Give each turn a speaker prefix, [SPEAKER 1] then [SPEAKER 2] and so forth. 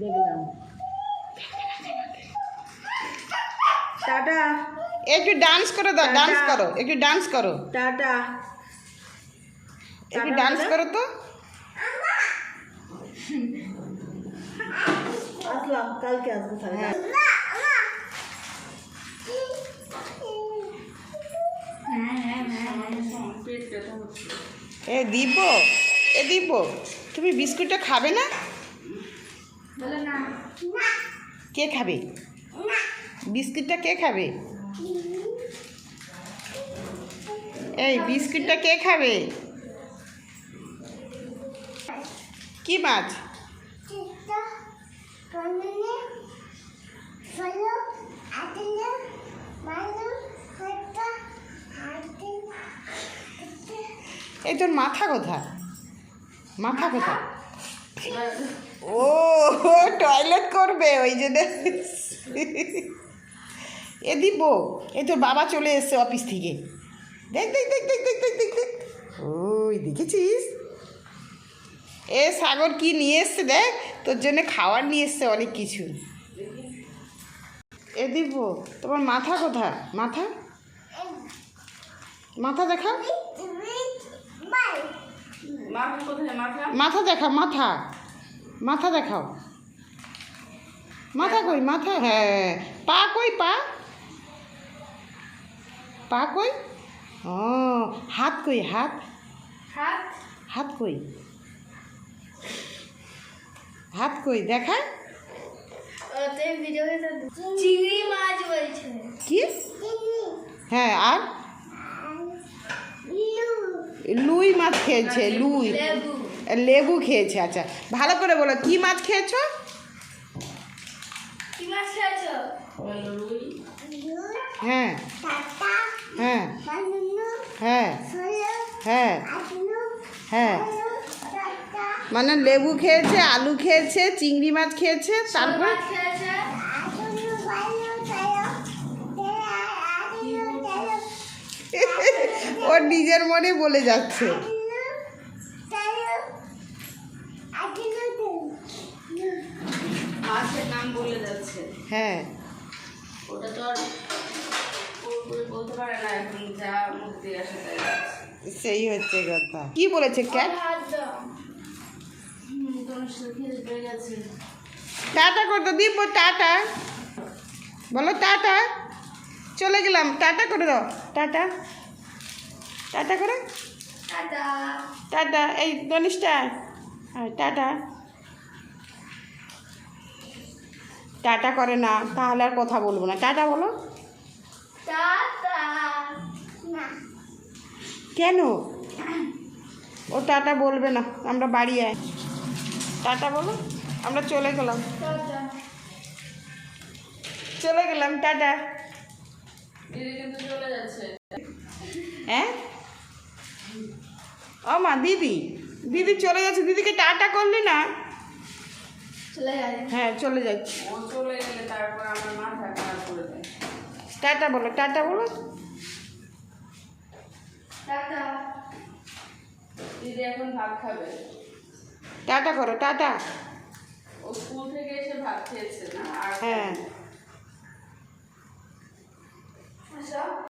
[SPEAKER 1] দেখলাম। টাটা।
[SPEAKER 2] একটু ডান্স করে দাও ডান্স করো একটু ডান্স করো।
[SPEAKER 1] টাটা।
[SPEAKER 2] একটু ডান্স করো তো।
[SPEAKER 1] আসলাম কালকে আসব তাহলে।
[SPEAKER 2] হ্যাঁ। এ দিব এ দিব তুমি বিস্কুটটা খাবে না? কে খাবে? বিস্কিটটা কে খাবে? এই, বিস্কিটটা কে খাবে? কি মাছ? এই তোর মাথা কোথায়? মাথা কোথায়? ও টয়লেট করবে, ওই যে এ দিব এই তোর বাবা চলে এসছে অফিস থেকে। দেখ দেখ দেখ দেখ দেখ দেখ দেখ দেখ। ওই দেখেছিস? এ সাগর কি নিয়ে এসছে দেখ? তোর জন্য খাবার নিয়ে এসছে অনেক কিছু। এ দিব তোমার মাথা কোথায়? মাথা? মাথা দেখা? মাথা? দেখা মাথা। মাথা দেখাও। মাথা কই? মাথা হ্যাঁ। পা কই পা? পা কই? ও হাত কই হাত? হাত? হাত কই? হাত কই? দেখা?
[SPEAKER 3] চিংড়ি মাছ বলছে।
[SPEAKER 2] কি? হ্যাঁ আর? লুই মাছ খেয়েছে লুই।
[SPEAKER 3] লেবু
[SPEAKER 2] খেয়েছে আচ্ছা। ভালো করে বলো কি মাছ খেয়েছো?
[SPEAKER 3] কি মাছ খেয়েছো?
[SPEAKER 2] হ্যাঁ। হ্যাঁ। হ্যাঁ। হ্যাঁ। হ্যাঁ। মানে লেবু খেয়েছে আলু খেয়েছে চিংড়ি মাছ খেয়েছে তারপর
[SPEAKER 3] মাছ খেয়েছে
[SPEAKER 2] ওর নিজের মনে বলে যাচ্ছে।
[SPEAKER 4] নাম বলে যাচ্ছে।
[SPEAKER 2] হ্যাঁ।
[SPEAKER 4] ওটা তো আর বলতে পারে না এখন যা মুখ দিয়ে আসে
[SPEAKER 2] সেই হচ্ছে কথা। কি বলেছে ক্যাট? টাটা করতো দিব টাটা। বলো টাটা। চলে গেলাম। টাটা করে দাও। টাটা। টাটা করে?
[SPEAKER 3] টাটা।
[SPEAKER 2] টাটা এই হ্যাঁ টাটা। টাটা করে না তাহলে আর কথা বলব না। টাটা বলো।
[SPEAKER 3] টাটা।
[SPEAKER 2] কেন? ও টাটা বলবে না আমরা বাড়ি আয়। টাটা বলো আমরা চলে গেলাম।
[SPEAKER 3] টাটা।
[SPEAKER 2] চলে গেলাম টাটা। হ্যাঁ? ও মা দিদি। দিদি চলে যাচ্ছে দিদিকে টাটা করলি না?
[SPEAKER 3] চলে
[SPEAKER 2] হ্যাঁ চলে যাচ্ছে
[SPEAKER 4] ও চলে গেলে তারপর আমার করে
[SPEAKER 2] টাটা বলো টাটা বলো।
[SPEAKER 3] টাটা।
[SPEAKER 4] দিদি এখন ভাত খাবে?
[SPEAKER 2] টাটা করো টাটা।
[SPEAKER 4] ও ভাত খেয়েছে আর
[SPEAKER 2] হ্যাঁ। আচ্ছা।